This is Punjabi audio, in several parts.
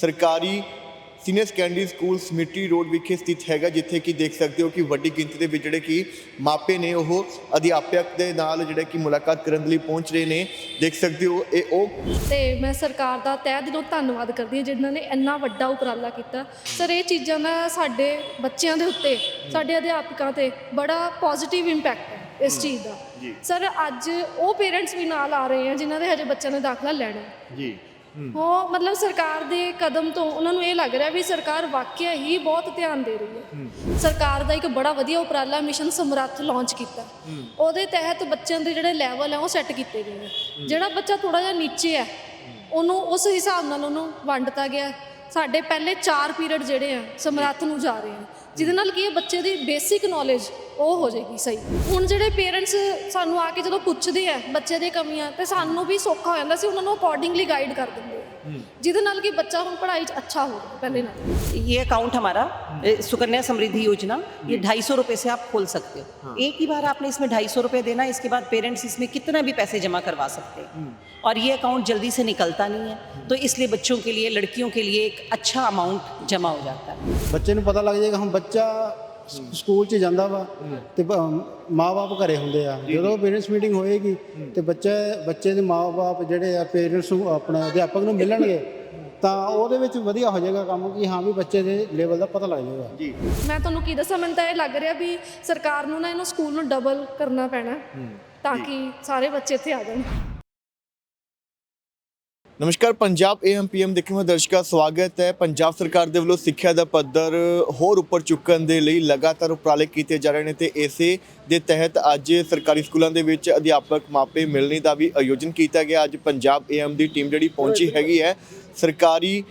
ਸਰਕਾਰੀ ਸੀਨੀਅਰ ਸੈਕੰਡਰੀ ਸਕੂਲ ਸਮਿੱਟੀ ਰੋਡ ਵਿਖੇ ਸਥਿਤ ਹੈਗਾ ਜਿੱਥੇ ਕਿ ਦੇਖ ਸਕਦੇ ਹੋ ਕਿ ਵੱਡੀ ਗਿਣਤੀ ਦੇ ਵਿੱਚ ਜਿਹੜੇ ਕਿ ਮਾਪੇ ਨੇ ਉਹ ਅਧਿਆਪਕ ਦੇ ਨਾਲ ਜਿਹੜੇ ਕਿ ਮੁਲਾਕਾਤ ਕਰਨ ਲਈ ਪਹੁੰਚ ਰਹੇ ਨੇ। ਦੇਖ ਸਕਦੇ ਹੋ ਇਹ ਉਹ ਤੇ ਮੈਂ ਸਰਕਾਰ ਦਾ ਤਹਿ ਦਿਲੋਂ ਧੰਨਵਾਦ ਕਰਦੀ ਹਾਂ ਜਿਨ੍ਹਾਂ ਨੇ ਇੰਨਾ ਵੱਡਾ ਉਪਰਾਲਾ ਕੀਤਾ। ਸਰ ਇਹ ਚੀਜ਼ਾਂ ਦਾ ਸਾਡੇ ਬੱਚਿਆਂ ਦੇ ਉੱਤੇ ਸਾਡੇ ਅਧਿਆਪਕਾਂ ਤੇ ਬੜਾ ਪੋਜ਼ਿਟਿਵ ਇੰਪੈਕਟ ਹੈ ਇਸ ਚੀਜ਼ ਦਾ। ਸਰ ਅੱਜ ਉਹ ਪੇਰੈਂਟਸ ਵੀ ਨਾਲ ਆ ਰਹੇ ਆ ਜਿਨ੍ਹਾਂ ਦੇ ਹਜੇ ਬੱਚਿਆਂ ਨੇ ਦਾਖਲਾ ਲੈਣਾ ਹੈ। ਜੀ। ਉਹ ਮਤਲਬ ਸਰਕਾਰ ਦੇ ਕਦਮ ਤੋਂ ਉਹਨਾਂ ਨੂੰ ਇਹ ਲੱਗ ਰਿਹਾ ਵੀ ਸਰਕਾਰ ਵਾਕਿਆ ਹੀ ਬਹੁਤ ਧਿਆਨ ਦੇ ਰਹੀ ਹੈ। ਸਰਕਾਰ ਦਾ ਇੱਕ ਬੜਾ ਵਧੀਆ ਉਪਰਾਲਾ ਮਿਸ਼ਨ ਸਮਰੱਥ ਲਾਂਚ ਕੀਤਾ। ਉਹਦੇ ਤਹਿਤ ਬੱਚਿਆਂ ਦੇ ਜਿਹੜੇ ਲੈਵਲ ਆ ਉਹ ਸੈੱਟ ਕੀਤੇ ਗਏ ਨੇ। ਜਿਹੜਾ ਬੱਚਾ ਥੋੜਾ ਜਿਹਾ ਨੀਚੇ ਹੈ। ਉਹਨੂੰ ਉਸ ਹਿਸਾਬ ਨਾਲ ਉਹਨੂੰ ਵੰਡਤਾ ਗਿਆ। ਸਾਡੇ ਪਹਿਲੇ 4 ਪੀਰੀਅਡ ਜਿਹੜੇ ਆ ਸਮਰੱਥ ਨੂੰ ਜਾ ਰਹੇ ਆ। ਜਿਹਦੇ ਨਾਲ ਕੀ ਹੈ ਬੱਚੇ ਦੀ ਬੇਸਿਕ ਨੌਲੇਜ ਉਹ ਹੋ ਜਾਏਗੀ ਸਹੀ ਹੁਣ ਜਿਹੜੇ ਪੇਰੈਂਟਸ ਸਾਨੂੰ ਆ ਕੇ ਜਦੋਂ ਪੁੱਛਦੇ ਆ ਬੱਚੇ ਦੀਆਂ ਕਮੀਆਂ ਤੇ ਸਾਨੂੰ ਵੀ ਸੌਖਾ ਹੋ ਜਾਂਦਾ ਸੀ ਉਹਨਾਂ ਨੂੰ ਅਕੋਰਡਿੰਗਲੀ ਗਾਈਡ ਕਰ ਦਿੰਦੇ ਆ ਜਿਹਦੇ ਨਾਲ ਕਿ ਬੱਚਾ ਹੁਣ ਪੜ੍ਹਾਈ 'ਚ ਅੱਛਾ ਹੋ ਜਾਵੇ ਪਹਿਲੇ ਨਾਲ ये अकाउंट हमारा ए, सुकन्या समृद्धि योजना ये ढाई सौ रुपये से आप खोल सकते हो एक ही बार आपने इसमें ढाई सौ रुपये देना इसके बाद पेरेंट्स इसमें कितना भी पैसे जमा करवा सकते हैं और ये अकाउंट जल्दी से निकलता नहीं है तो इसलिए बच्चों के लिए लड़कियों के लिए एक अच्छा अमाउंट जमा हो जाता है ਬੱਚੇ ਨੂੰ ਪਤਾ ਲੱਗ ਜਾਏਗਾ ਹੁਣ ਬੱਚਾ ਸ- ਸਕੂਲ 'ਚ ਜਾਂਦਾ ਵਾ ਤੇ ਮਾਪੇ ਘਰੇ ਹੁੰਦੇ ਆ ਜਦੋਂ ਪੇਰੈਂਟਸ ਮੀਟਿੰਗ ਹੋਏਗੀ ਤੇ ਬੱਚੇ ਬੱਚੇ ਦੇ ਮਾਪੇ ਜਿਹੜੇ ਆ ਪੇਰੈਂਟਸ ਨੂੰ ਆਪਣੇ ਅਧਿਆਪਕ ਨੂੰ ਮਿਲਣਗੇ ਤਾਂ ਉਹਦੇ ਵਿੱਚ ਵਧੀਆ ਹੋ ਜਾਏਗਾ ਕੰਮ ਕਿ ਹਾਂ ਵੀ ਬੱਚੇ ਦੇ ਲੈਵਲ ਦਾ ਪਤਾ ਲੱਗ ਜਾਏਗਾ ਜੀ ਮੈਂ ਤੁਹਾਨੂੰ ਕੀ ਦੱਸਾਂ ਮੈਨੂੰ ਤਾਂ ਇਹ ਲੱਗ ਰਿਹਾ ਵੀ ਸਰਕਾਰ ਨੂੰ ਨਾ ਇਹਨੂੰ ਸਕੂਲ ਨੂੰ ਡਬਲ ਕਰਨਾ ਪੈਣਾ ਤਾਂ ਕਿ ਸਾਰੇ ਬੱਚੇ ਇੱਥੇ ਆ ਜਾਣ ਨਮਸਕਾਰ, ਪੰਜਾਬ ਏਐਮਪੀਐਮ ਦੇਖਣ ਵਾਲੇ ਦਰਸ਼ਕਾਂ ਸਵਾਗਤ ਹੈ। ਪੰਜਾਬ ਸਰਕਾਰ ਦੇ ਵੱਲੋਂ ਸਿੱਖਿਆ ਦਾ ਪੱਧਰ ਹੋਰ ਉੱਪਰ ਚੁੱਕਣ ਦੇ ਲਈ ਲਗਾਤਾਰ ਉਪਰਾਲੇ ਕੀਤੇ ਜਾ ਰਹੇ ਨੇ ਤੇ ਇਸੇ ਦੇ ਤਹਿਤ ਅੱਜ ਸਰਕਾਰੀ ਸਕੂਲਾਂ ਦੇ ਵਿੱਚ ਅਧਿਆਪਕ ਮਾਪੇ ਮਿਲਣੀ ਦਾ ਵੀ ਆਯੋਜਨ ਕੀਤਾ ਗਿਆ। ਅੱਜ ਪੰਜਾਬ ਏਐਮ ਦੀ ਟੀਮ ਜਿਹੜੀ ਪਹੁੰਚੀ ਹੈਗੀ ਹੈ। ਸਰਕਾਰੀ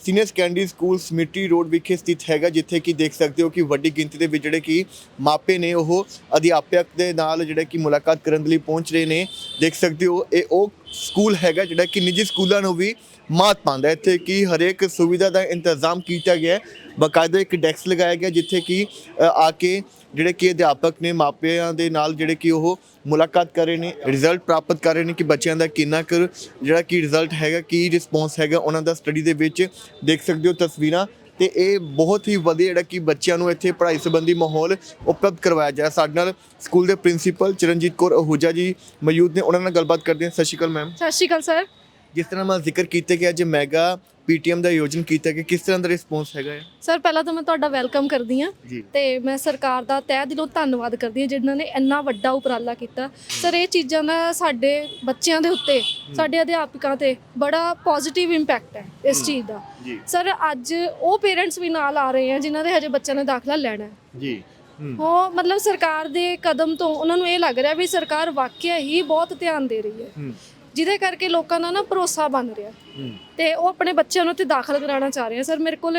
ਸੀਨੀਅਰ ਸੈਕੰਡਰੀ ਸਕੂਲ ਸਮਿੱਟੀ ਰੋਡ ਵਿਖੇ ਸਥਿਤ ਹੈਗਾ, ਜਿੱਥੇ ਕਿ ਦੇਖ ਸਕਦੇ ਹੋ ਕਿ ਵੱਡੀ ਗਿਣਤੀ ਦੇ ਵਿੱਚ ਜਿਹੜੇ ਕਿ ਮਾਪੇ ਨੇ, ਉਹ ਅਧਿਆਪਕ ਦੇ ਨਾਲ ਜਿਹੜੇ ਕਿ ਮੁਲਾਕਾਤ ਕਰਨ ਲਈ ਪਹੁੰਚ ਰਹੇ ਨੇ। ਦੇਖ ਸਕਦੇ ਹੋ, ਇਹ ਉਹ ਸਕੂਲ ਹੈਗਾ ਜਿਹੜਾ ਕਿ ਨਿੱਜੀ ਸਕੂਲਾਂ ਨੂੰ ਵੀ ਮਾਤ ਪਾਉਂਦਾ ਇੱਥੇ ਕਿ ਹਰੇਕ ਸੁਵਿਧਾ ਦਾ ਇੰਤਜ਼ਾਮ ਕੀਤਾ ਗਿਆ ਹੈ। ਬਕਾਇਦਾ ਇੱਕ ਡੈਸਕ ਲਗਾਇਆ ਗਿਆ ਜਿੱਥੇ ਕਿ ਆ ਕੇ ਜਿਹੜੇ ਕਿ ਅਧਿਆਪਕ ਨੇ, ਮਾਪਿਆਂ ਦੇ ਨਾਲ ਜਿਹੜੇ ਕਿ ਉਹ ਮੁਲਾਕਾਤ ਕਰ ਰਹੇ ਨੇ, ਰਿਜ਼ਲਟ ਪ੍ਰਾਪਤ ਕਰ ਰਹੇ ਨੇ ਕਿ ਬੱਚਿਆਂ ਦਾ ਕਿੰਨਾ ਕੁ ਜਿਹੜਾ ਕਿ ਰਿਜ਼ਲਟ ਹੈਗਾ, ਕੀ ਰਿਸਪੌਂਸ ਹੈਗਾ, ਉਹਨਾਂ ਦਾ ਸਟੱਡੀ ਦੇ ਵਿੱਚ ਦੇਖ ਸਕਦੇ ਹੋ ਤਸਵੀਰਾਂ। ਤੇ ਇਹ ਬਹੁਤ ਹੀ ਵਧੀਆ ਜਿਹੜਾ ਕਿ ਬੱਚਿਆਂ ਨੂੰ ਇੱਥੇ ਪੜ੍ਹਾਈ ਸੰਬੰਧੀ ਮਾਹੌਲ ਉਪਲਬਧ ਕਰਵਾਇਆ ਜਾ ਰਿਹਾ। ਸਾਡੇ ਨਾਲ ਸਕੂਲ ਦੇ ਪ੍ਰਿੰਸੀਪਲ ਚਰਨਜੀਤ ਕੌਰ ਅਹੂਜਾ ਜੀ ਮੌਜੂਦ ਨੇ, ਉਹਨਾਂ ਨਾਲ ਗੱਲਬਾਤ ਕਰਦੇ ਹਾਂ। ਸਤਿ ਸ਼੍ਰੀ ਅਕਾਲ ਮੈਮ। ਸਤਿ ਸ਼੍ਰੀ ਅਕਾਲ ਸਰ। ਜਿਸ ਤਰ੍ਹਾਂ ਮੈਂ ਜ਼ਿਕਰ ਕੀਤਾ ਕਿ ਅੱਜ ਮੈਗਾ ਪੀਟੀਐਮ ਦਾ ਆਯੋਜਨ ਕੀਤਾ ਗਿਆ ਕਿਸ ਤਰ੍ਹਾਂ ਦਾ ਰਿਸਪੌਂਸ ਹੈਗਾ ਹੈ? ਸਰ ਪਹਿਲਾਂ ਤਾਂ ਮੈਂ ਤੁਹਾਡਾ ਵੈਲਕਮ ਕਰਦੀ ਹਾਂ ਜੀ। ਤੇ ਮੈਂ ਸਰਕਾਰ ਦਾ ਤਹਿ ਦਿਲੋਂ ਧੰਨਵਾਦ ਕਰਦੀ ਹਾਂ ਜਿਨ੍ਹਾਂ ਨੇ ਇੰਨਾ ਵੱਡਾ ਉਪਰਾਲਾ ਕੀਤਾ। ਸਰ ਇਹ ਚੀਜ਼ਾਂ ਦਾ ਸਾਡੇ ਬੱਚਿਆਂ ਦੇ ਉੱਤੇ ਸਾਡੇ ਅਧਿਆਪਕਾਂ ਤੇ ਬੜਾ ਪੋਜ਼ਿਟਿਵ ਇੰਪੈਕਟ ਹੈ ਇਸ ਚੀਜ਼ ਦਾ। ਜੀ। ਸਰ ਅੱਜ ਉਹ ਪੇਰੈਂਟਸ ਵੀ ਨਾਲ ਆ ਰਹੇ ਆ ਜਿਨ੍ਹਾਂ ਦੇ ਹਜੇ ਬੱਚਿਆਂ ਨੇ ਦਾਖਲਾ ਲੈਣਾ ਹੈ। ਜੀ। ਹੂੰ। ਉਹ ਮਤਲਬ ਸਰਕਾਰ ਦੇ ਕਦਮ ਤੋਂ ਉਹਨਾਂ ਨੂੰ ਇਹ ਲੱਗ ਰਿਹਾ ਵੀ ਸਰਕਾਰ ਵਾਕਿਆ ਹੀ ਬਹੁਤ ਧਿਆਨ ਦੇ ਰਹੀ ਹੈ। ਹੂੰ। ਜਿਹਦੇ ਕਰਕੇ ਲੋਕਾਂ ਦਾ ਨਾ ਭਰੋਸਾ ਬਣ ਰਿਹਾ। ਤੇ ਉਹ ਆਪਣੇ ਬੱਚਿਆਂ ਨੂੰ ਇੱਥੇ ਦਾਖਲ ਕਰਾਉਣਾ ਚਾਹ ਰਹੇ ਆ। ਸਰ ਮੇਰੇ ਕੋਲ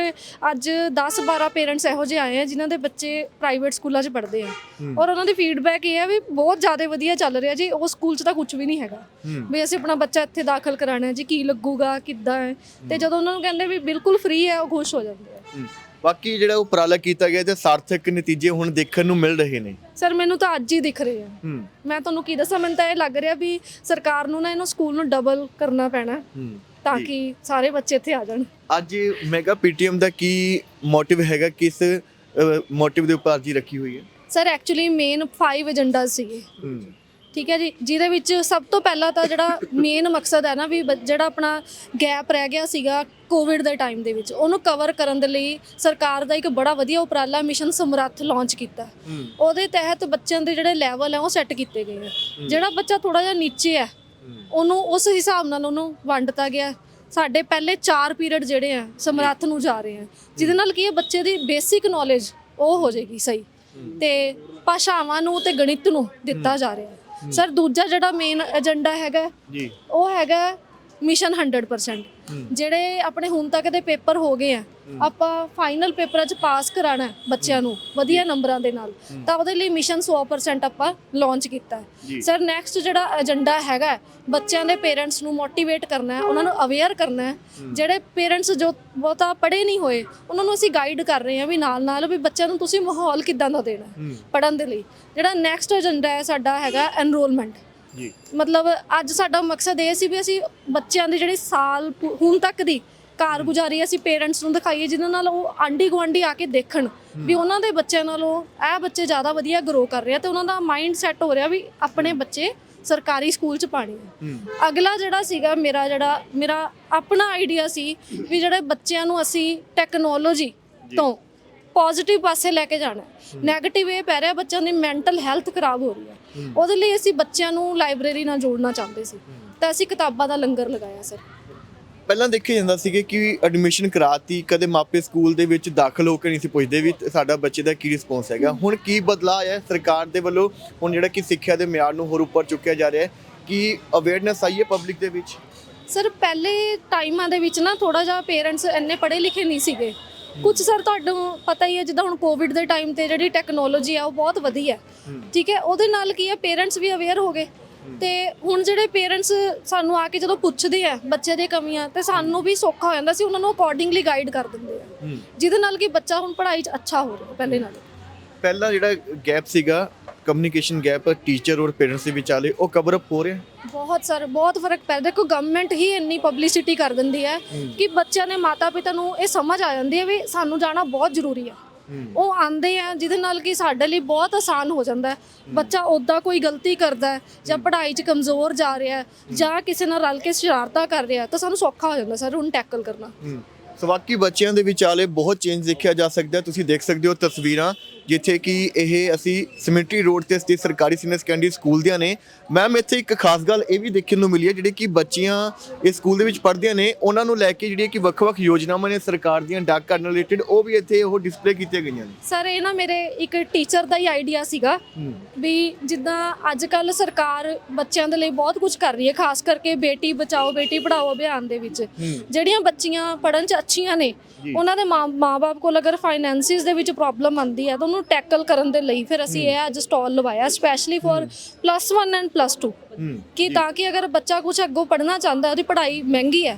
ਅੱਜ 10-12 ਪੇਰੈਂਟਸ ਇਹੋ ਜਿਹੇ ਆਏ ਆ ਜਿਨ੍ਹਾਂ ਦੇ ਬੱਚੇ ਪ੍ਰਾਈਵੇਟ ਸਕੂਲਾਂ 'ਚ ਪੜ੍ਹਦੇ ਆ। ਔਰ ਉਹਨਾਂ ਦੀ ਫੀਡਬੈਕ ਇਹ ਆ ਵੀ ਬਹੁਤ ਜ਼ਿਆਦਾ ਵਧੀਆ ਚੱਲ ਰਿਹਾ ਜੀ ਉਹ ਸਕੂਲ 'ਚ ਤਾਂ ਕੁਝ ਵੀ ਨਹੀਂ ਹੈਗਾ। ਵੀ ਅਸੀਂ ਆਪਣਾ ਬੱਚਾ ਇੱਥੇ ਦਾਖਲ ਕਰਾਣਾ ਹੈ ਜੀ ਕੀ ਲੱਗੂਗਾ ਕਿੱਦਾਂ ਹੈ। ਤੇ ਜਦੋਂ ਉਹਨਾਂ ਨੂੰ ਕਹਿੰਦੇ ਵੀ ਬਿਲਕੁਲ ਫ੍ਰੀ ਹੈ ਉਹ ਖੁਸ਼ ਹੋ ਜਾਂਦੇ ਆ। ਬਾਕੀ ਜਿਹੜਾ ਉਪਰਾਲਾ ਕੀਤਾ ਗਿਆ ਤੇ ਸਾਰਥਕ ਨਤੀਜੇ ਹੁਣ ਦੇਖਣ ਨੂੰ ਮਿਲ ਰਹੇ ਨੇ। ਸਰ ਮੈਨੂੰ ਤਾਂ ਅੱਜ ਹੀ ਦਿਖ ਰਹੇ ਆ। ਹੂੰ। ਮੈਂ ਤੁਹਾਨੂੰ ਕੀ ਦੱਸਾਂ ਮੈਨੂੰ ਤਾਂ ਇਹ ਲੱਗ ਰਿਹਾ ਵੀ ਸਰਕਾਰ ਨੂੰ ਨਾ ਇਹਨੂੰ ਸਕੂਲ ਨੂੰ ਡਬਲ ਕਰਨਾ ਪੈਣਾ ਹੂੰ ਤਾਂ ਜੀ। ਕਿ ਸਾਰੇ ਬੱਚੇ ਇੱਥੇ ਆ ਜਾਣ। ਅੱਜ ਮੈਗਾ ਪੀਟੀਐਮ ਦਾ ਕੀ ਮੋਟਿਵ ਹੈਗਾ ਕਿਸ ਮੋਟਿਵ ਦੇ ਉੱਪਰ ਅਰਜੀ ਰੱਖੀ ਹੋਈ ਹੈ? ਸਰ ਐਕਚੁਅਲੀ ਮੇਨ 5 ਏਜੰਡਾਸ ਸੀਗੇ। ਹੂੰ। ਠੀਕ ਹੈ ਜੀ ਜਿਹਦੇ ਵਿੱਚ ਸਭ ਤੋਂ ਪਹਿਲਾਂ ਤਾਂ ਜਿਹੜਾ ਮੇਨ ਮਕਸਦ ਹੈ ਨਾ ਵੀ ਬ- ਜਿਹੜਾ ਆਪਣਾ ਗੈਪ ਰਹਿ ਗਿਆ ਸੀਗਾ ਕੋਵਿਡ ਦੇ ਟਾਈਮ ਦੇ ਵਿੱਚ ਉਹਨੂੰ ਕਵਰ ਕਰਨ ਦੇ ਲਈ ਸਰਕਾਰ ਦਾ ਇੱਕ ਬੜਾ ਵਧੀਆ ਉਪਰਾਲਾ ਮਿਸ਼ਨ ਸਮਰੱਥ ਲਾਂਚ ਕੀਤਾ। ਹੂੰ। ਉਹਦੇ ਤਹਿਤ ਬੱਚਿਆਂ ਦੇ ਜਿਹੜੇ ਲੈਵਲ ਹੈ ਉਹ ਸੈੱਟ ਕੀਤੇ ਗਏ ਆ ਜਿਹੜਾ ਬੱਚਾ ਥੋੜਾ ਜਿਹਾ ਨੀਚੇ ਹੈ ਉਹਨੂੰ ਉਸ ਹਿਸਾਬ ਨਾਲ ਉਹਨੂੰ ਵੰਡਤਾ ਗਿਆ ਸਾਡੇ ਪਹਿਲੇ 4 ਪੀਰੀਅਡ ਜਿਹੜੇ ਆ ਸਮਰੱਥ ਨੂੰ ਜਾ ਰਹੇ ਆ ਜਿਹਦੇ ਨਾਲ ਕੀ ਹੈ ਬੱਚੇ ਦੀ ਬੇਸਿਕ ਨੌਲੇਜ ਉਹ ਹੋ ਜਾਏਗੀ ਸਹੀ। ਤੇ ਭਾਸ਼ਾਵਾਂ ਨੂੰ ਤੇ ਗਣਿਤ ਨੂੰ ਦਿੱਤਾ ਜਾ ਰਿਹਾ ਸਰ ਦੂਜਾ ਜਿਹੜਾ ਮੇਨ ਏਜੰਡਾ ਹੈਗਾ ਜੀ। ਉਹ ਹੈਗਾ ਮਿਸ਼ਨ 100% ਜਿਹੜੇ ਆਪਣੇ ਹੁਣ ਤੱਕ ਦੇ ਪੇਪਰ ਹੋ ਗਏ ਆ ਆਪਾਂ ਫਾਈਨਲ ਪੇਪਰਾਂ 'ਚ ਪਾਸ ਕਰਾਣਾ ਹੈ ਬੱਚਿਆਂ ਨੂੰ ਵਧੀਆ ਨੰਬਰਾਂ ਦੇ ਨਾਲ। ਤਾਂ ਉਹਦੇ ਲਈ ਮਿਸ਼ਨ 100% ਆਪਾਂ ਲਾਂਚ ਕੀਤਾ ਹੈ। ਸਰ ਨੈਕਸਟ ਜਿਹੜਾ ਏਜੰਡਾ ਹੈਗਾ ਬੱਚਿਆਂ ਦੇ ਪੇਰੈਂਟਸ ਨੂੰ ਮੋਟੀਵੇਟ ਕਰਨਾ ਹੈ ਉਹਨਾਂ ਨੂੰ ਅਵੇਅਰ ਕਰਨਾ ਹੈ। ਜਿਹੜੇ ਪੇਰੈਂਟਸ ਜੋ ਬਹੁਤਾ ਪੜ੍ਹੇ ਨਹੀਂ ਹੋਏ ਉਹਨਾਂ ਨੂੰ ਅਸੀਂ ਗਾਈਡ ਕਰ ਰਹੇ ਹਾਂ ਵੀ ਨਾਲ ਨਾਲ ਵੀ ਬੱਚਿਆਂ ਨੂੰ ਤੁਸੀਂ ਮਾਹੌਲ ਕਿੱਦਾਂ ਦਾ ਦੇਣਾ ਹੈ ਪੜ੍ਹਨ ਦੇ ਲਈ। ਜਿਹੜਾ ਨੈਕਸਟ ਏਜੰਡਾ ਹੈ ਸਾਡਾ ਹੈਗਾ ਐਨਰੋਲਮੈਂਟ ਜੀ। ਮਤਲਬ ਅੱਜ ਸਾਡਾ ਮਕਸਦ ਇਹ ਸੀ ਵੀ ਅਸੀਂ ਬੱਚਿਆਂ ਦੀ ਜਿਹੜੀ ਸਾਲ ਪੁ- ਹੁਣ ਤੱਕ ਦੀ ਕਾਰਗੁਜ਼ਾਰੀ ਅਸੀਂ ਪੇਰੈਂਟਸ ਨੂੰ ਦਿਖਾਈਏ ਜਿਨ੍ਹਾਂ ਨਾਲ ਉਹ ਆਂਢੀ ਗੁਆਂਢੀ ਆ ਕੇ ਦੇਖਣ ਵੀ ਉਹਨਾਂ ਦੇ ਬੱਚਿਆਂ ਨਾਲੋਂ ਇਹ ਬੱਚੇ ਜ਼ਿਆਦਾ ਵਧੀਆ ਗਰੋ ਕਰ ਰਹੇ ਆ ਤੇ ਉਹਨਾਂ ਦਾ ਮਾਈਂਡ ਸੈੱਟ ਹੋ ਰਿਹਾ ਵੀ ਆਪਣੇ ਬੱਚੇ ਸਰਕਾਰੀ ਸਕੂਲ ਚ ਪਾਣੇ ਆ। ਅਗਲਾ ਜਿਹੜਾ ਸੀਗਾ ਮੇਰਾ ਜਿਹੜਾ ਮੇਰਾ ਆਪਣਾ ਆਈਡੀਆ ਸੀ ਵੀ ਜਿਹੜੇ ਬੱਚਿਆਂ ਨੂੰ ਅਸੀਂ ਟੈਕਨੋਲੋਜੀ ਤੋਂ ਪੋਜ਼ਿਟਿਵ ਪਾਸੇ ਲੈ ਕੇ ਜਾਣਾ 네ਗੇਟਿਵ ਇਹ ਪੈ ਰਿਹਾ ਬੱਚਿਆਂ ਦੀ ਮੈਂਟਲ ਹੈਲਥ ਖਰਾਬ ਹੋ ਰਹੀ ਹੈ। ਉਹਦੇ ਲਈ ਅਸੀਂ ਬੱਚਿਆਂ ਨੂੰ ਲਾਇਬ੍ਰੇਰੀ ਨਾਲ ਜੋੜਨਾ ਚਾਹੁੰਦੇ ਸੀ। ਤਾਂ ਅਸੀਂ ਕਿਤਾਬਾਂ ਦਾ ਲੰਗਰ ਲਗਾਇਆ ਸਰ ਪਹਿਲਾਂ ਦੇਖਿਆ ਜਾਂਦਾ ਸੀਗਾ ਕਿ ਐਡਮਿਸ਼ਨ ਕਰਾਤੀ ਕਦੇ ਮਾਪੇ ਸਕੂਲ ਦੇ ਵਿੱਚ ਦਾਖਲ ਹੋ ਕੇ ਨਹੀਂ ਸੀ ਪੁੱਛਦੇ ਵੀ ਸਾਡਾ ਬੱਚੇ ਦਾ ਕੀ ਰਿਸਪੌਂਸ ਹੈਗਾ। ਹੁਣ ਕੀ ਬਦਲਾਅ ਆਇਆ ਹੈ ਸਰਕਾਰ ਦੇ ਵੱਲੋਂ? ਹੁਣ ਜਿਹੜਾ ਕਿ ਸਿੱਖਿਆ ਦੇ ਮਿਆਰ ਨੂੰ ਹੋਰ ਉੱਪਰ ਚੁੱਕਿਆ ਜਾ ਰਿਹਾ ਹੈ ਕਿ ਅਵੇਅਰਨੈਸ ਆਈ ਹੈ ਪਬਲਿਕ ਦੇ ਵਿੱਚ? ਸਰ ਪਹਿਲੇ ਟਾਈਮਾਂ ਦੇ ਵਿੱਚ ਨਾ ਥੋੜਾ ਜਿਹਾ ਪੇਰੈਂਟਸ ਇੰਨੇ ਪੜ੍ਹੇ ਲਿਖੇ ਨਹੀਂ ਸੀਗੇ। ਕੁਝ ਸਰ ਤੁਹਾਨੂੰ ਪਤਾ ਹੀ ਹੈ ਜਿੱਦਾਂ ਹੁਣ ਕੋਵਿਡ ਦੇ ਟਾਈਮ ਤੇ ਜਿਹੜੀ ਟੈਕਨੋਲੋਜੀ ਆ ਉਹ ਬਹੁਤ ਵਧੀਆ ਠੀਕ ਹੈ ਉਹਦੇ ਨਾਲ ਕੀ ਹੈ ਪੇਰੈਂਟਸ ਵੀ ਅਵੇਅਰ ਹੋ ਗਏ। ਤੇ ਹੁਣ ਜਿਹੜੇ ਪੇਰੈਂਟਸ ਸਾਨੂੰ ਆ ਕੇ ਜਦੋਂ ਪੁੱਛਦੇ ਆ ਬੱਚੇ ਦੀਆਂ ਕਮੀਆਂ ਤੇ ਸਾਨੂੰ ਵੀ ਸੌਖਾ ਹੋ ਜਾਂਦਾ ਸੀ ਉਹਨਾਂ ਨੂੰ ਅਕੋਰਡਿੰਗਲੀ ਗਾਈਡ ਕਰ ਦਿੰਦੇ ਆ। ਜਿਹਦੇ ਨਾਲ ਕਿ ਬੱਚਾ ਹੁਣ ਪੜ੍ਹਾਈ 'ਚ ਅੱਛਾ ਹੋ ਰਿਹਾ ਪਹਿਲੇ ਨਾਲੋਂ। ਪਹਿਲਾਂ ਜਿਹੜਾ ਗੈਪ ਸੀਗਾ ਕਮਿਊਨੀਕੇਸ਼ਨ ਗੈਪ ਟੀਚਰ ਔਰ ਪੇਰੈਂਟਸ ਦੇ ਵਿਚਾਲੇ ਉਹ ਕਵਰ ਅਪ ਹੋ ਰਿਹਾ? ਬਹੁਤ ਸਰ ਬਹੁਤ ਫ਼ਰਕ ਪੈ ਦੇਖੋ ਗਵਰਨਮੈਂਟ ਹੀ ਇੰਨੀ ਪਬਲਿਸਿਟੀ ਕਰ ਦਿੰਦੀ ਹੈ ਕਿ ਬੱਚਿਆਂ ਦੇ ਮਾਤਾ-ਪਿਤਾ ਨੂੰ ਇਹ ਸਮਝ ਆ ਜਾਂਦੀ ਹੈ ਵੀ ਸਾਨੂੰ ਜਾਣਾ ਬਹੁਤ ਜ਼ਰੂਰੀ ਹੈ। ਉਹ ਆਂਦੇ ਆ ਜਿਹਦੇ ਨਾਲ ਕਿ ਸਾਡੇ ਲਈ ਬਹੁਤ ਆਸਾਨ ਹੋ ਜਾਂਦਾ ਹੈ। ਬੱਚਾ ਉਦਾਂ ਕੋਈ ਗਲਤੀ ਕਰਦਾ ਹੈ ਜਾਂ ਪੜ੍ਹਾਈ 'ਚ ਕਮਜ਼ੋਰ ਜਾ ਰਿਹਾ ਹੈ ਜਾਂ ਕਿਸੇ ਨਾਲ ਰਲ ਕੇ ਸ਼ਰਾਰਤਾਂ ਕਰ ਰਿਹਾ ਤਾਂ ਸਾਨੂੰ ਸੌਖਾ ਹੋ ਜਾਂਦਾ ਸਰ ਉਹਨੂੰ ਟੈਕਲ ਕਰਨਾ। ਸੋ ਬਾਕੀ ਬੱਚਿਆਂ ਦੇ ਵਿਚਾਲੇ ਬਹੁਤ ਚੇਂਜ ਦੇਖਿਆ ਜਾ ਸਕਦਾ। ਤੁਸੀਂ ਦੇਖ ਸਕਦੇ ਹੋ ਤਸਵੀਰਾਂ ਜਿੱਥੇ ਕਿ ਇਹ ਅਸੀਂ ਸਿਮਿਟਰੀ ਰੋਡ ਤੇ ਸਥਿਤ ਸਰਕਾਰੀ ਸੀਨੀਅਰ ਸੈਕੰਡਰੀ ਸਕੂਲ ਦੀਆਂ ਨੇ। ਮੈਮ ਇੱਥੇ ਇੱਕ ਖਾਸ ਗੱਲ ਇਹ ਵੀ ਦੇਖਣ ਨੂੰ ਮਿਲੀ ਹੈ ਜਿਹੜੇ ਕਿ ਬੱਚੀਆਂ ਇਸ ਸਕੂਲ ਦੇ ਵਿੱਚ ਪੜ੍ਹਦੀਆਂ ਨੇ ਉਹਨਾਂ ਨੂੰ ਲੈ ਕੇ ਜਿਹੜੀਆਂ ਕਿ ਵੱਖ-ਵੱਖ ਯੋਜਨਾਵਾਂ ਨੇ ਸਰਕਾਰ ਦੀਆਂ ਡਾਕ ਨਾਲ ਰਿਲੇਟਡ ਉਹ ਵੀ ਇੱਥੇ ਉਹ ਡਿਸਪਲੇ ਕੀਤੀਆਂ ਗਈਆਂ ਨੇ। ਸਰ ਇਹ ਨਾ ਮੇਰੇ ਇੱਕ ਟੀਚਰ ਦਾ ਹੀ ਆਈਡੀਆ ਸੀਗਾ ਵੀ ਜਿੱਦਾਂ ਅੱਜ ਕੱਲ ਸਰਕਾਰ ਬੱਚਿਆਂ ਦੇ ਲਈ ਬਹੁਤ ਕੁਝ ਕਰ ਰਹੀ ਹੈ ਖਾਸ ਕਰਕੇ ਬੇਟੀ ਬਚਾਓ ਬੇਟੀ ਪੜਾਓ ਅਭਿਆਨ ਦੇ ਵਿੱਚ। ਜਿਹੜੀਆਂ ਬੱਚੀਆਂ ਪੜਨ ਚ ਅੱਛੀਆਂ ਨੇ ਉਹਨਾਂ ਦੇ ਮਾਂ- ਮਾਂ-ਬਾਪ ਕੋਲ ਅਗਰ ਫਾਈਨੈਂਸਿਸ ਦੇ ਵਿੱਚ ਪ੍ਰੋਬਲਮ ਆਂਦੀ ਹੈ ਤਾਂ ਉਹਨੂੰ ਟੈਕਲ ਕਰਨ ਦੇ ਲਈ ਫਿਰ ਅਸੀਂ ਇਹ ਅੱਜ ਸਟਾਲ ਲਵਾਇਆ specially for plus 1 and plus 2 ਕਿ ਤਾਂ ਕਿ ਅਗਰ ਬੱਚਾ ਕੁਝ ਅੱਗੋਂ ਪੜਨਾ ਚਾਹੁੰਦਾ ਉਹਦੀ ਪੜ੍ਹਾਈ ਮਹਿੰਗੀ ਹੈ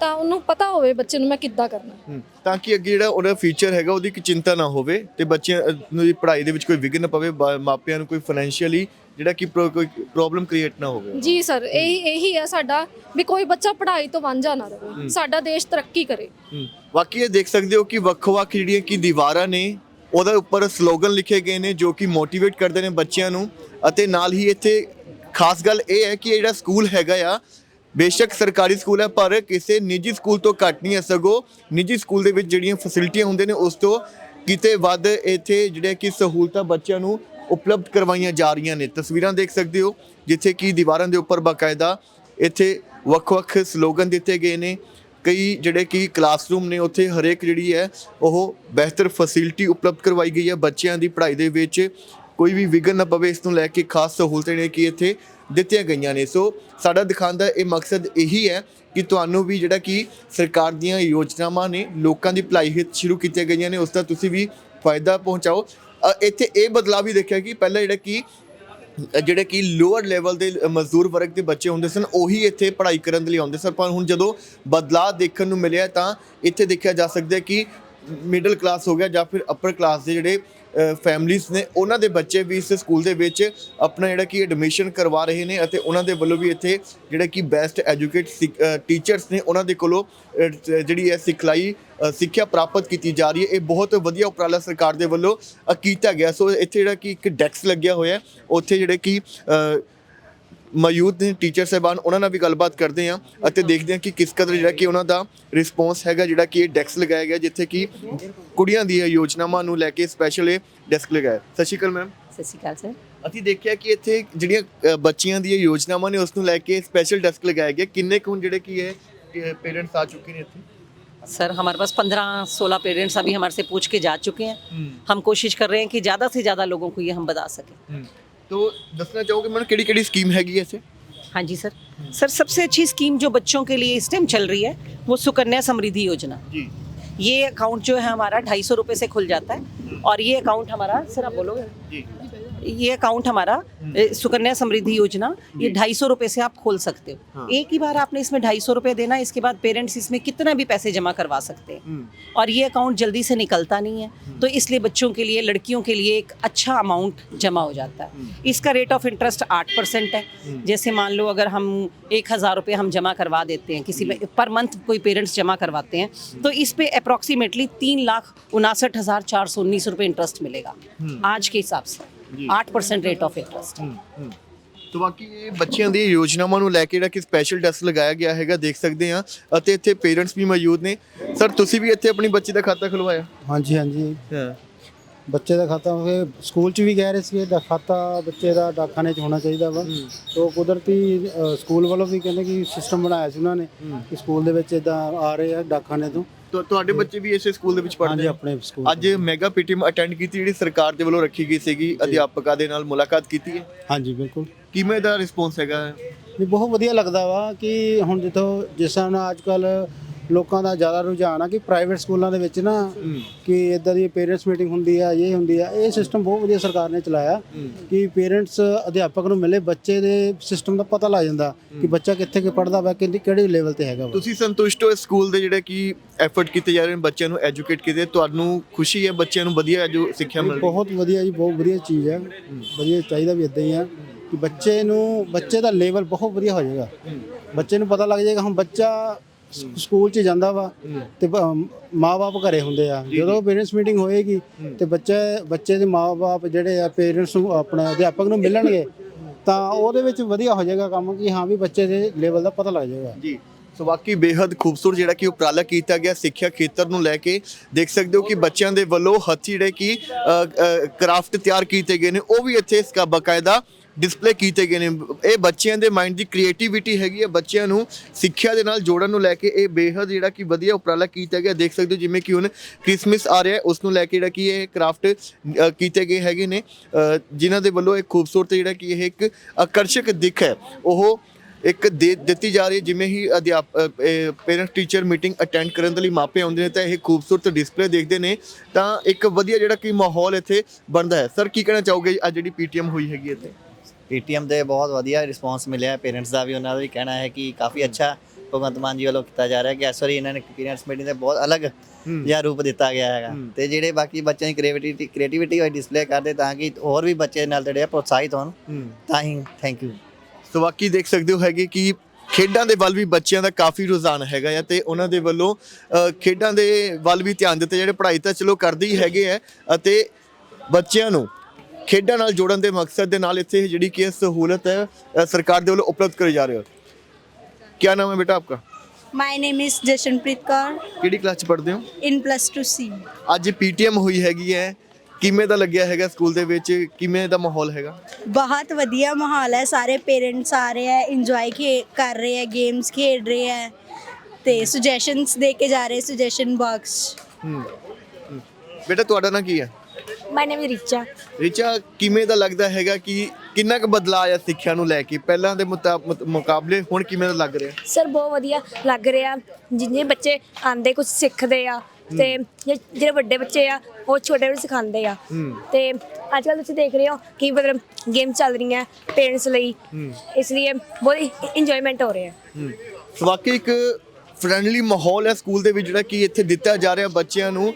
ਤਾਂ ਉਹਨੂੰ ਪਤਾ ਹੋਵੇ ਬੱਚੇ ਨੂੰ ਮੈਂ ਕਿੱਦਾਂ ਕਰਨਾ। ਤਾਂ ਕਿ ਅੱਗੇ ਜਿਹੜਾ ਉਹਦਾ ਫਿਊਚਰ ਹੈਗਾ ਉਹਦੀ ਕੋਈ ਚਿੰਤਾ ਨਾ ਹੋਵੇ ਤੇ ਬੱਚਿਆਂ ਨੂੰ ਪੜ੍ਹਾਈ ਦੇ ਵਿੱਚ ਕੋਈ ਵਿਘਨ ਪਵੇ ਮਾਪਿਆਂ ਨੂੰ ਕੋਈ ਫਾਈਨੈਂਸ਼ੀਅਲੀ ਜਿਹੜਾ ਕਿ ਪ੍ਰੋ- ਕੋਈ ਪ੍ਰੋਬਲਮ ਕ੍ਰੀਏਟ ਨਾ ਹੋਵੇ। ਜੀ ਸਰ ਇਹੀ ਇਹੀ ਹੈ ਸਾਡਾ ਵੀ ਕੋਈ ਬੱਚਾ ਪੜ੍ਹਾਈ ਤੋਂ ਵਾਂਝਾ ਨਾ ਰਹੇ। ਸਾਡਾ ਦੇਸ਼ ਤਰੱਕੀ ਕਰੇ। ਹਮ, ਬਾਕੀ ਇਹ ਦੇਖ ਸਕਦੇ ਹੋ ਕਿ ਵੱਖ-ਵੱਖ ਜਿਹੜੀਆਂ ਕਿ ਦੀਵਾਰਾਂ ਨੇ ਉਹਦੇ ਉੱਪਰ ਸਲੋਗਨ ਲਿਖੇ ਗਏ ਨੇ ਜੋ ਕਿ ਮੋਟੀਵੇਟ ਕਰਦੇ ਨੇ ਬੱਚਿਆਂ ਨੂੰ। ਅਤੇ ਨਾਲ ਹੀ ਇੱਥੇ ਖਾਸ ਗੱਲ ਇਹ ਹੈ ਕਿ ਇਹ ਜਿਹੜਾ ਸਕੂਲ ਹੈਗਾ ਆ ਬੇਸ਼ੱਕ ਸਰਕਾਰੀ ਸਕੂਲ ਹੈ ਪਰ ਕਿਸੇ ਨਿੱਜੀ ਸਕੂਲ ਤੋਂ ਘੱਟ ਨਹੀਂ ਹੈ। ਸਗੋਂ ਨਿੱਜੀ ਸਕੂਲ ਦੇ ਵਿੱਚ ਜਿਹੜੀਆਂ ਫੈਸਿਲਿਟੀਆਂ ਹੁੰਦੀਆਂ ਨੇ ਉਸ ਤੋਂ ਕਿਤੇ ਵੱਧ ਇੱਥੇ ਜਿਹੜੇ ਕਿ ਸਹੂਲਤਾਂ ਬੱਚਿਆਂ ਨੂੰ ਉਪਲਬਧ ਕਰਵਾਈਆਂ ਜਾ ਰਹੀਆਂ ਨੇ। ਤਸਵੀਰਾਂ ਦੇਖ ਸਕਦੇ ਹੋ, ਜਿੱਥੇ ਕਿ ਦੀਵਾਰਾਂ ਦੇ ਉੱਪਰ ਬਾਕਾਇਦਾ ਇੱਥੇ ਵੱਖ-ਵੱਖ ਸਲੋਗਨ ਦਿੱਤੇ ਗਏ ਨੇ। ਕਈ ਜਿਹੜੇ ਕਿ ਕਲਾਸਰੂਮ ਨੇ, ਉੱਥੇ ਹਰੇਕ ਜਿਹੜੀ ਹੈ, ਉਹ ਬਿਹਤਰ ਫੈਸਿਲਿਟੀ ਉਪਲਬਧ ਕਰਵਾਈ ਗਈ ਹੈ। ਬੱਚਿਆਂ ਦੀ ਪੜ੍ਹਾਈ ਦੇ ਵਿੱਚ ਕੋਈ ਵੀ ਵਿਘਨ ਨਾ ਪਵੇ, ਇਸ ਨੂੰ ਲੈ ਕੇ ਖਾਸ ਸਹੂਲਤਾਂ ਨੇ ਕਿ ਇੱਥੇ ਦਿੱਤੀਆਂ ਗਈਆਂ ਨੇ। ਸੋ ਸਾਡਾ ਦਿਖਾਉਣ ਦਾ ਇਹ ਮਕਸਦ ਇਹੀ ਹੈ ਕਿ ਤੁਹਾਨੂੰ ਵੀ ਜਿਹੜਾ ਕਿ ਸਰਕਾਰ ਦੀਆਂ ਯੋਜਨਾਵਾਂ ਨੇ, ਲੋਕਾਂ ਦੀ ਭਲਾਈ ਹਿੱਤ ਸ਼ੁਰੂ ਕੀਤੀਆਂ ਗਈਆਂ ਨੇ। ਉਸ ਦਾ ਤੁਸੀਂ ਵੀ ਫਾਇਦਾ ਪਹੁੰਚਾਓ। ਇੱਥੇ ਇਹ ਬਦਲਾਅ ਵੀ ਦੇਖਿਆ ਕਿ ਪਹਿਲਾਂ ਜਿਹੜਾ ਕਿ ਅ, ਜਿਹੜੇ ਕਿ ਲੋਅਰ ਲੈਵਲ ਦੇ ਮਜ਼ਦੂਰ ਵਰਗ ਦੇ ਬੱਚੇ ਹੁੰਦੇ ਸਨ ਉਹੀ ਇੱਥੇ ਪੜ੍ਹਾਈ ਕਰਨ ਦੇ ਲਈ ਆਉਂਦੇ ਸਨ। ਪਰ ਹੁਣ ਜਦੋਂ ਬਦਲਾਅ ਦੇਖਣ ਨੂੰ ਮਿਲਿਆ ਤਾਂ ਇੱਥੇ ਦੇਖਿਆ ਜਾ ਸਕਦਾ ਕਿ ਮਿਡਲ ਕਲਾਸ ਹੋ ਗਿਆ ਜਾਂ ਫਿਰ ਅਪਰ ਕਲਾਸ ਦੇ ਜਿਹੜੇ ਫੈਮਲੀਆਂ ਨੇ ਉਹਨਾਂ ਦੇ ਬੱਚੇ ਵੀ ਇਸ ਸਕੂਲ ਦੇ ਵਿੱਚ ਆਪਣਾ ਜਿਹੜਾ ਕਿ ਐਡਮਿਸ਼ਨ ਕਰਵਾ ਰਹੇ ਨੇ ਅਤੇ ਉਹਨਾਂ ਦੇ ਵੱਲੋਂ ਵੀ ਇੱਥੇ ਜਿਹੜਾ ਕਿ ਬੈਸਟ ਐਜੂਕੇਟ ਟੀਚਰਸ ਨੇ ਉਹਨਾਂ ਦੇ ਕੋਲੋਂ ਜਿਹੜੀ ਹੈ ਸਿਖਲਾਈ ਸਿੱਖਿਆ ਪ੍ਰਾਪਤ ਕੀਤੀ ਜਾ ਰਹੀ ਹੈ। ਇਹ ਬਹੁਤ ਵਧੀਆ ਉਪਰਾਲਾ ਸਰਕਾਰ ਦੇ ਵੱਲੋਂ ਕੀਤਾ ਗਿਆ। ਸੋ ਇੱਥੇ ਜਿਹੜਾ ਕਿ ਇੱਕ ਡੈਕਸ ਲੱਗਿਆ ਹੋਇਆ ਉੱਥੇ ਜਿਹੜੇ ਕਿ ਮੌਜੂਦ ਨੇ ਟੀਚਰ ਸਾਹਿਬਾਨ ਉਹਨਾਂ ਨਾਲ ਵੀ ਗੱਲਬਾਤ ਕਰਦੇ ਹਾਂ ਅਤੇ ਦੇਖਦੇ ਹਾਂ ਕਿ ਕਿਸ ਕਦਰ ਜਿਹੜਾ ਕਿ ਉਹਨਾਂ ਦਾ ਰਿਸਪੌਂਸ ਹੈਗਾ ਜਿਹੜਾ ਕਿ ਇਹ ਡੈਕਸ ਲਗਾਇਆ ਗਿਆ ਜਿੱਥੇ ਕਿ ਕੁੜੀਆਂ ਦੀਆਂ ਯੋਜਨਾਵਾਂ ਨੂੰ ਲੈ ਕੇ ਸਪੈਸ਼ਲ ਇਹ ਡੈਸਕ ਲਗਾਇਆ ਸਤਿ ਸ਼੍ਰੀ ਅਕਾਲ ਮੈਮ। ਸਤਿ ਸ਼੍ਰੀ ਅਕਾਲ ਸਰ। ਅਸੀਂ ਦੇਖਿਆ ਕਿ ਇੱਥੇ ਜਿਹੜੀਆਂ ਬੱਚੀਆਂ ਦੀਆਂ ਯੋਜਨਾਵਾਂ ਨੇ ਉਸ ਨੂੰ ਲੈ ਕੇ ਸਪੈਸ਼ਲ ਡੈਸਕ ਲਗਾਇਆ ਗਿਆ। ਕਿੰਨੇ ਕੁ ਜਿਹੜੇ ਕੀ ਹੈ ਪੇਰੈਂਟਸ ਆ ਚੁੱਕੇ ਨੇ ਇੱਥੇ? सर हमारे पास पंद्रह सोलह पेरेंट्स अभी हमारे से पूछ के जा चुके हैं। हम्म। हम कोशिश कर रहे हैं कि ज़्यादा से ज़्यादा लोगों को ये हम बता सकें। हम्म। तो दसना चाहोगे मैंने केड़ी केड़ी स्कीम हैगी ऐसे? हाँ जी सर। हम्म। सर सबसे अच्छी स्कीम जो बच्चों के लिए इस टाइम चल रही है वो सुकन्या समृद्धि योजना। ये अकाउंट जो है हमारा ढाई सौ रुपये से खुल जाता है। और ये अकाउंट हमारा सर आप बोलोगे? ये अकाउंट हमारा सुकन्या समृद्धि योजना ये ढाई सौ रुपये से आप खोल सकते हो। हाँ। एक ही बार आपने इसमें ढाई सौ रुपये देना इसके बाद पेरेंट्स इसमें कितना भी पैसे जमा करवा सकते हैं। और ये अकाउंट जल्दी से निकलता नहीं है तो इसलिए बच्चों के लिए लड़कियों के लिए एक अच्छा अमाउंट जमा हो जाता है। इसका रेट ऑफ़ इंटरेस्ट आठ परसेंट है। जैसे मान लो अगर हम एक हज़ार रुपये हम जमा करवा देते हैं किसी पर मंथ कोई पेरेंट्स जमा करवाते हैं तो इस पे अप्रॉक्सीमेटली तीन लाख उनासठ हज़ार चार सौ उन्नीस रुपये इंटरेस्ट मिलेगा आज के हिसाब से। 8% ਰੇਟ ਆਫ ਇੰਟਰਸਟ ਤੋ ਬਾਕੀ ਇਹ ਬੱਚਿਆਂ ਦੀ ਯੋਜਨਾਵਾਂ ਨੂੰ ਲੈ ਕੇ ਜਿਹੜਾ ਕਿ ਸਪੈਸ਼ਲ ਡੈਸਕ ਲਗਾਇਆ ਗਿਆ ਹੈਗਾ ਦੇਖ ਸਕਦੇ ਆ ਅਤੇ ਇੱਥੇ ਪੇਰੈਂਟਸ ਵੀ ਮੌਜੂਦ ਨੇ ਸਰ ਤੁਸੀਂ ਵੀ ਇੱਥੇ ਆਪਣੀ ਬੱਚੀ ਦਾ ਖਾਤਾ ਖੁਲਵਾਇਆ ਹਾਂਜੀ ਹਾਂਜੀ ਬੱਚੇ ਦਾ ਖਾਤਾ ਹੋਵੇ ਸਕੂਲ 'ਚ ਵੀ ਕਹਿ ਰਹੇ ਸੀ ਇਹਦਾ ਖਾਤਾ ਬੱਚੇ ਦਾ ਡਾਕਖਾਨੇ 'ਚ ਹੋਣਾ ਚਾਹੀਦਾ ਵਾ ਤੋਂ ਕੁਦਰਤੀ ਸਕੂਲ ਵੱਲੋਂ ਵੀ ਕਹਿੰਦੇ ਕਿ ਸਿਸਟਮ ਬਣਾਇਆ ਸੀ ਉਹਨਾਂ ਨੇ ਕਿ ਸਕੂਲ ਦੇ ਵਿੱਚ ਇਦਾਂ ਆ ਰਹੇ ਆ ਡਾਕਖਾਨੇ ਤੋਂ ਤੋ ਤੁਹਾਡੇ ਬੱਚੇ ਵੀ ਇਸੇ ਸਕੂਲ ਦੇ ਵਿੱਚ ਹਾਂਜੀ ਪੜ੍ਹਦੇ ਆ ਆਪਣੇ ਸਕੂਲ ਅੱਜ ਮੈਗਾ ਪੀਟੀਐਮ ਅਟੈਂਡ ਕੀਤੀ ਜਿਹੜੀ ਸਰਕਾਰ ਦੇ ਵੱਲੋਂ ਰੱਖੀ ਗਈ ਸੀਗੀ ਅਧਿਆਪਕਾਂ ਦੇ ਨਾਲ ਮੁਲਾਕਾਤ ਕੀਤੀ ਹੈ? ਹਾਂਜੀ ਬਿਲਕੁਲ। ਕਿਵੇਂ ਦਾ ਰਿਸਪੌਂਸ ਹੈਗਾ? ਨਹੀਂ ਬਹੁਤ ਵਧੀਆ ਲੱਗਦਾ ਵਾ ਕਿ ਹੁਣ ਜਿੱਥੋਂ ਜਿਸ ਤਰ੍ਹਾਂ ਨਾਲ ਅੱਜ ਕੱਲ ਲੋਕਾਂ ਦਾ ਜ਼ਿਆਦਾ ਰੁਝਾਨ ਆ ਕਿ ਪ੍ਰਾਈਵੇਟ ਸਕੂਲਾਂ ਦੇ ਵਿੱਚ ਨਾ ਕਿ ਇਦਾਂ ਦੀ ਪੇਰੈਂਟਸ ਮੀਟਿੰਗ ਹੁੰਦੀ ਆ ਇਹ ਹੁੰਦੀ ਆ ਇਹ ਸਿਸਟਮ ਬਹੁਤ ਵਧੀਆ ਸਰਕਾਰ ਨੇ ਚਲਾਇਆ ਕਿ ਪੇਰੈਂਟਸ ਅਧਿਆਪਕ ਨੂੰ ਮਿਲੇ ਬੱਚੇ ਦੇ ਸਿਸਟਮ ਦਾ ਪਤਾ ਲੱਗ ਜਾਂਦਾ ਕਿ ਬੱਚਾ ਕਿੱਥੇ ਕਿ ਪੜਦਾ ਵਾ ਕਿੰਨੀ ਕਿਹੜੇ ਲੈਵਲ ਤੇ ਹੈਗਾ ਤੁਸੀਂ ਸੰਤੁਸ਼ਟ ਹੋ ਇਸ ਸਕੂਲ ਦੇ ਜਿਹੜੇ ਕਿ ਐਫਰਟ ਕੀਤੇ ਜਾ ਰਹੇ ਨੇ ਬੱਚਿਆਂ ਨੂੰ ਐਜੂਕੇਟ ਕੀਤੇ? ਤੁਹਾਨੂੰ ਖੁਸ਼ੀ ਹੈ ਬੱਚਿਆਂ ਨੂੰ ਵਧੀਆ ਜੋ ਸਿੱਖਿਆ ਮਿਲ ਰਹੀ ਬਹੁਤ ਵਧੀਆ ਜੀ ਬਹੁਤ ਵਧੀਆ ਚੀਜ਼ ਹੈ। ਵਧੀਆ ਚਾਹੀਦਾ ਵੀ ਇਦਾਂ ਹੀ ਆ ਕਿ ਬੱਚੇ ਨੂੰ ਬੱਚੇ ਦਾ ਲੈਵਲ ਬਹੁਤ ਵਧੀਆ ਹੋ ਜਾਏਗਾ। ਬੱਚੇ ਨੂੰ ਪਤਾ ਲੱਗ ਜਾਏਗਾ ਹੁਣ ਬੱਚਾ ਸਕੂਲ 'ਚ ਜਾਂਦਾ ਵਾ ਤੇ ਮਾਪੇ ਘਰੇ ਹੁੰਦੇ ਆ। ਜਦੋਂ ਪੇਰੈਂਟਸ ਮੀਟਿੰਗ ਹੋਏਗੀ ਤੇ ਬੱਚੇ ਬੱਚੇ ਦੇ ਮਾਪੇ ਜਿਹੜੇ ਆ ਪੇਰੈਂਟਸ ਨੂੰ ਆਪਣੇ ਅਧਿਆਪਕ ਨੂੰ ਮਿਲਣਗੇ ਤਾਂ ਉਹਦੇ ਵਿੱਚ ਵਧੀਆ ਹੋ ਜਾਏਗਾ ਕੰਮ ਕਿ ਹਾਂ ਵੀ ਬੱਚੇ ਦੇ ਲੈਵਲ ਦਾ ਪਤਾ ਲੱਗ ਜਾਏਗਾ। ਜੀ। ਸੋ ਵਾਕਈ ਬੇहद ਖੂਬਸੂਰਤ ਜਿਹੜਾ ਕਿ ਉਪਰਾਲਾ ਕੀਤਾ ਗਿਆ ਸਿੱਖਿਆ ਖੇਤਰ ਨੂੰ ਲੈ ਕੇ ਦੇਖ ਸਕਦੇ ਹੋ ਕਿ ਬੱਚਿਆਂ ਦੇ ਵੱਲੋਂ ਹੱਥੀਂ ਜਿਹੜੇ ਕਿ ਕਰਾਫਟ ਤਿਆਰ ਕੀਤੇ ਗਏ ਨੇ ਉਹ ਵੀ ਇੱਥੇ ਇਸਕਾ ਬਕਾਇਦਾ ਡਿਸਪਲੇ ਕੀਤੇ ਗਏ ਨੇ। ਇਹ ਬੱਚਿਆਂ ਦੇ ਮਾਈਂਡ ਦੀ ਕ੍ਰੀਏਟੀਵਿਟੀ ਹੈਗੀ ਹੈ। ਬੱਚਿਆਂ ਨੂੰ ਸਿੱਖਿਆ ਦੇ ਨਾਲ ਜੋੜਨ ਨੂੰ ਲੈ ਕੇ ਇਹ ਬੇहद ਜਿਹੜਾ ਕਿ ਵਧੀਆ ਉਪਰਾਲਾ ਕੀਤਾ ਗਿਆ। ਦੇਖ ਸਕਦੇ ਹੋ ਜਿਵੇਂ ਕਿ ਹੁਣ ਕ੍ਰਿਸਮਸ ਆ ਰਿਹਾ ਉਸ ਨੂੰ ਲੈ ਕੇ ਜਿਹੜਾ ਕਿ ਇਹ ਕਰਾਫਟ ਕੀਤੇ ਗਏ ਹੈਗੇ ਨੇ। ਅ, ਜਿਨ੍ਹਾਂ ਦੇ ਵੱਲੋਂ ਇੱਕ ਖੂਬਸੂਰਤ ਜਿਹੜਾ ਕਿ ਇਹ ਇੱਕ ਆਕਰਸ਼ਕ ਦਿੱਖ ਹੈ। ਉਹ ਇੱਕ ਦੇ ਦਿੱਤੀ ਜਾ ਰਹੀ ਹੈ, ਜਿਵੇਂ ਹੀ ਅਧਿਆਪਕ ਪੇਰੈਂਟ ਟੀਚਰ ਮੀਟਿੰਗ ਅਟੈਂਡ ਕਰਨ ਦੇ ਲਈ ਮਾਪੇ ਆਉਂਦੇ ਨੇ ਤਾਂ ਇਹ ਖੂਬਸੂਰਤ ਡਿਸਪਲੇ ਦੇਖਦੇ ਨੇ। ਤਾਂ ਇੱਕ ਵਧੀਆ ਜਿਹੜਾ ਕਿ ਮਾਹੌਲ ਇੱਥੇ ਬਣਦਾ ਹੈ। ਸਰ ਕੀ ਕਹਿਣਾ ਚਾਹੋਗੇ? ਅੱਜ ਜਿਹੜੀ ਪੀਟੀਐਮ ਹੋਈ ਹੈਗੀ ਇੱਥੇ। ਪੀਟੀਐਮ ਦੇ ਬਹੁਤ ਵਧੀਆ ਰਿਸਪਾਂਸ ਮਿਲਿਆ। ਪੇਰੈਂਟਸ ਦਾ ਵੀ ਉਹਨਾਂ ਦਾ ਵੀ ਕਹਿਣਾ ਹੈ ਕਿ ਕਾਫੀ ਅੱਛਾ ਭਗਵੰਤ ਮਾਨ ਜੀ ਵੱਲੋਂ ਕੀਤਾ ਜਾ ਰਿਹਾ ਕਿ ਇਸ ਵਾਰੀ ਇਹਨਾਂ ਨੇ ਪੇਰੈਂਟਸ ਮੀਟਿੰਗ ਦੇ ਬਹੁਤ ਅਲੱਗ ਜਿਹਾ ਰੂਪ ਦਿੱਤਾ ਗਿਆ ਹੈਗਾ। ਤੇ ਜਿਹੜੇ ਬਾਕੀ ਬੱਚਿਆਂ ਦੀ ਕ੍ਰੀਏਟੀਵਿਟੀ ਕ੍ਰੀਏਟੀਵਿਟੀ ਹੋਈ ਡਿਸਪਲੇ ਕਰਦੇ ਤਾਂ ਕਿ ਹੋਰ ਵੀ ਬੱਚੇ ਨਾਲ ਜਿਹੜੇ ਆ ਪ੍ਰੋਤਸਾਹਿਤ ਹੋਣ। ਤਾਂ ਹੀ ਥੈਂਕ ਯੂ ਸੋ ਬਾਕੀ ਦੇਖ ਸਕਦੇ ਹੋ ਹੈਗੇ ਕਿ ਖੇਡਾਂ ਦੇ ਵੱਲ ਵੀ ਬੱਚਿਆਂ ਦਾ ਕਾਫੀ ਰੁਝਾਨ ਹੈਗਾ ਆ ਤੇ ਉਹਨਾਂ ਦੇ ਵੱਲੋਂ ਖੇਡਾਂ ਦੇ ਵੱਲ ਵੀ ਧਿਆਨ ਦਿੱਤੇ ਜਿਹੜੇ ਪੜ੍ਹਾਈ ਤਾਂ ਚਲੋ ਕਰਦੇ ਹੀ ਹੈਗੇ ਆ ਅਤੇ ਬੱਚਿਆਂ ਨੂੰ ਖੇਡਾਂ ਨਾਲ ਜੋੜਨ ਦੇ ਮਕਸਦ ਦੇ ਨਾਲ ਇੱਥੇ ਜਿਹੜੀ ਕਿ ਸਹੂਲਤ ਹੈ ਸਰਕਾਰ ਦੇ ਵੱਲੋਂ ਉਪਲਬਧ ਕਰੀ ਜਾ ਰਹੀ ਹੈ। ਕੀ ਨਾਮ ਹੈ ਬੇਟਾ ਆਪਕਾ? My name is Jashanpreet Kaur. ਕਿਹੜੀ ਕਲਾਸ ਚ ਪੜ੍ਹਦੇ ਹੋ? In plus 2C. ਅੱਜ ਪੀਟੀਐਮ ਹੋਈ ਹੈਗੀ ਹੈ। ਕਿਵੇਂ ਦਾ ਲੱਗਿਆ ਹੈਗਾ ਸਕੂਲ ਦੇ ਵਿੱਚ? ਕਿਵੇਂ ਦਾ ਮਾਹੌਲ ਹੈਗਾ? ਬਹੁਤ ਵਧੀਆ ਮਾਹੌਲ ਹੈ। ਸਾਰੇ ਪੇਰੈਂਟਸ ਆ ਰਹੇ ਹੈ ਇੰਜੋਏ ਕਰ ਰਹੇ ਹੈ ਗੇਮਸ ਖੇਡ ਰਹੇ ਹੈ। ਤੇ ਸੁਜੈਸ਼ਨਸ ਦੇ ਕੇ ਜਾ ਰਹੇ ਸੁਜੈਸ਼ਨ ਬਾਕਸ ਬੇਟਾ ਤੁਹਾਡਾ ਨਾਂ ਕੀ ਹੈ? My name is Richa Richa ਕਿਵੇਂ ਦਾ ਲੱਗਦਾ ਹੈਗਾ ਕਿ ਕਿੰਨਾ ਕੁ ਬਦਲਾਅ ਆਇਆ ਸਿੱਖਿਆ ਨੂੰ ਲੈ ਕੇ? ਪਹਿਲਾਂ ਦੇ ਮੁਕਾਬਲੇ ਹੁਣ ਕਿਵੇਂ ਦਾ ਲੱਗ ਰਿਹਾ? ਸਰ ਬਹੁਤ ਵਧੀਆ ਲੱਗ ਰਿਹਾ। ਜਿੰਨੇ ਬੱਚੇ ਆਂਦੇ ਕੁਝ ਸਿੱਖਦੇ ਆ ਤੇ ਜਿਹੜੇ ਵੱਡੇ ਬੱਚੇ ਆ ਉਹ ਛੋਟੇ ਨੂੰ ਸਿਖਾਉਂਦੇ ਆ। ਤੇ ਅੱਜ ਕੱਲ ਤੁਸੀਂ ਦੇਖ ਰਹੇ ਹੋ ਕਿ ਮਤਲਬ ਗੇਮ ਚੱਲ ਰਹੀਆਂ ਪੇਰੈਂਟਸ ਲਈ। ਇਸ ਲਈ ਬਹੁਤ ਇੰਜੋਇਮੈਂਟ ਹੋ ਰਿਹਾ। ਹੈ। ਵਾਕਈ ਇੱਕ ਫ੍ਰੈਂਡਲੀ ਮਾਹੌਲ ਹੈ ਸਕੂਲ ਦੇ ਵਿੱਚ ਜਿਹੜਾ ਕਿ ਇੱਥੇ ਦਿੱਤਾ ਜਾ ਰਿਹਾ ਬੱਚਿਆਂ ਨੂੰ।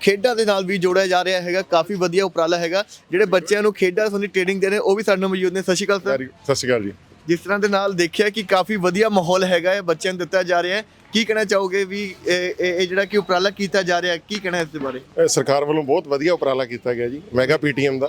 ਖੇਡਾਂ ਦੇ ਨਾਲ ਵੀ ਜੋੜਿਆ ਜਾ ਰਿਹਾ ਹੈਗਾ ਕਾਫੀ ਵਧੀਆ ਉਪਰਾਲਾ ਹੈਗਾ। ਜਿਹੜੇ ਬੱਚਿਆਂ ਨੂੰ ਖੇਡਾਂ ਸੰਬੰਧੀ ਟ੍ਰੇਨਿੰਗ ਦੇ ਰਹੇ ਉਹ ਵੀ ਸਾਡੇ ਨਾਲ ਮੌਜੂਦ ਨੇ। ਸਤਿ ਸ਼੍ਰੀ ਅਕਾਲ ਸਰ। ਸਤਿ ਸ਼੍ਰੀ ਅਕਾਲ ਜੀ। ਜਿਸ ਤਰ੍ਹਾਂ ਦੇ ਨਾਲ ਦੇਖਿਆ ਕਿ ਕਾਫੀ ਵਧੀਆ ਮਾਹੌਲ ਹੈਗਾ ਹੈ ਬੱਚਿਆਂ ਨੂੰ ਦਿੱਤਾ ਜਾ ਰਿਹਾ ਹੈ। ਕੀ ਕਹਿਣਾ ਚਾਹੋਗੇ ਵੀ ਇਹ ਇਹ- ਜਿਹੜਾ ਕਿ ਉਪਰਾਲਾ ਕੀਤਾ ਜਾ ਰਿਹਾ ਕੀ ਕਹਿਣਾ ਇਸ ਦੇ ਬਾਰੇ? ਇਹ ਸਰਕਾਰ ਵੱਲੋਂ ਬਹੁਤ ਵਧੀਆ ਉਪਰਾਲਾ ਕੀਤਾ ਗਿਆ ਜੀ ਮੈਗਾ ਪੀਟੀਐਮ ਦਾ।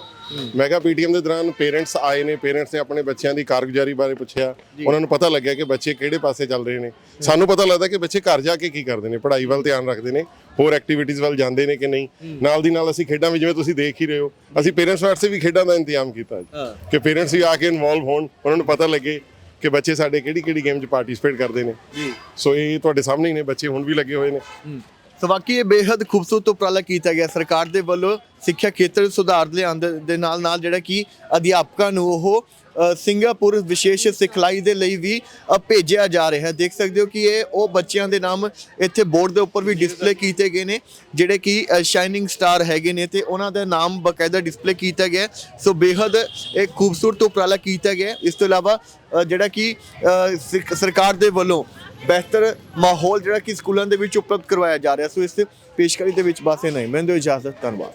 ਮੈਗਾ ਪੀਟੀਐਮ ਦੇ ਦੌਰਾਨ ਪੇਰੈਂਟਸ ਆਏ ਨੇ ਪੇਰੈਂਟਸ ਨੇ ਆਪਣੇ ਬੱਚਿਆਂ ਦੀ ਕਾਰਗੁਜ਼ਾਰੀ ਬਾਰੇ ਪੁੱਛਿਆ। ਉਹਨਾਂ ਨੂੰ ਪਤਾ ਲੱਗਿਆ ਕਿ ਬੱਚੇ ਕਿਹੜੇ ਪਾਸੇ ਚੱਲ ਰਹੇ ਨੇ। ਸਾਨੂੰ ਪਤਾ ਲੱਗਦਾ ਕਿ ਬੱਚੇ ਘਰ ਜਾ ਕੇ ਕੀ ਕਰਦੇ ਨੇ ਪੜ੍ਹਾਈ ਵੱਲ ਧਿਆਨ ਰੱਖਦੇ ਨੇ ਹੋਰ ਐਕਟੀਵਿਟੀਜ਼ ਵੱਲ ਜਾਂਦੇ ਨੇ ਕਿ ਨਹੀਂ। ਨਾਲ ਦੀ ਨਾਲ ਅਸੀਂ ਖੇਡਾਂ ਵਿੱਚ ਜਿਵੇਂ ਤੁਸੀਂ ਦੇਖ ਹੀ ਰਹੇ ਹੋ ਅਸੀਂ ਪੇਰੈਂਟਸ ਵਾਸਤੇ ਵੀ ਖੇਡਾਂ ਦਾ ਇੰਤਜ਼ਾਮ ਕੀਤਾ ਜੀ। ਕਿ ਪੇਰੈਂਟਸ ਵੀ ਆ ਕੇ ਇਨਵੋਲਵ ਹੋਣ ਉਹਨਾਂ ਨੂੰ ਪਤਾ ਲੱਗੇ ਕਿ ਬੱਚੇ ਸਾਡੇ ਕਿਹੜੀ ਕਿਹੜੀ ਗੇਮ 'ਚ ਪਾਰਟਿਸਿਪੇਟ ਕਰਦੇ ਨੇ। ਜੀ। ਸੋ ਇਹ ਤੁਹਾਡੇ ਸਾਹਮਣੇ ਹੀ ਨੇ ਬੱਚੇ ਹੁਣ ਵੀ ਲੱਗੇ ਹੋਏ ਨੇ। ਸੋ ਬਾਕੀ ਇਹ ਬੇहद ਖੂਬਸੂਰਤ ਉਪਰਾਲਾ ਕੀਤਾ ਗਿਆ ਸਰਕਾਰ ਦੇ ਵੱਲੋਂ। ਸਿੱਖਿਆ ਖੇਤਰ ਸੁਧਾਰ ਲਿਆਉਣ ਦੇ- ਨਾਲ ਨਾਲ ਜਿਹੜਾ ਕਿ ਅਧਿਆਪਕਾਂ ਨੂੰ ਉਹ ਸਿੰਗਾਪੁਰ ਵਿਸ਼ੇਸ਼ ਸਿਖਲਾਈ ਦੇ ਲਈ ਵੀ ਭੇਜਿਆ ਜਾ ਰਿਹਾ ਹੈ। ਦੇਖ ਸਕਦੇ ਹੋ ਕਿ ਇਹ ਉਹ ਬੱਚਿਆਂ ਦੇ ਨਾਮ ਇੱਥੇ ਬੋਰਡ ਦੇ ਉੱਪਰ ਵੀ ਡਿਸਪਲੇ ਕੀਤੇ ਗਏ ਨੇ ਜਿਹੜੇ ਕਿ ਸ਼ਾਈਨਿੰਗ ਸਟਾਰ ਹੈਗੇ ਨੇ ਤੇ ਉਹਨਾਂ ਦਾ ਨਾਮ ਬਕਾਇਦਾ ਡਿਸਪਲੇ ਕੀਤਾ ਗਿਆ ਸੋ ਬੇहद ਇੱਕ ਖੂਬਸੂਰਤ ਉਪਰਾਲਾ ਕੀਤਾ ਗਿਆ ਇਸ ਤੋਂ ਇਲਾਵਾ ਜਿਹੜਾ ਕਿ ਅ, ਸਰਕਾਰ ਦੇ ਵੱਲੋਂ ਬਿਹਤਰ ਮਾਹੌਲ ਜਿਹੜਾ ਕਿ ਸਕੂਲਾਂ ਦੇ ਵਿੱਚ ਉਪਲਬਧ ਕਰਵਾਇਆ ਜਾ ਰਿਹਾ ਸੋ ਇਸ ਪੇਸ਼ਕਾਰੀ ਦੇ ਵਿੱਚ ਬਸ ਇਹ ਨਹੀਂ ਮੈਨੂੰ ਦਿਓ ਇਜਾਜ਼ਤ। ਧੰਨਵਾਦ।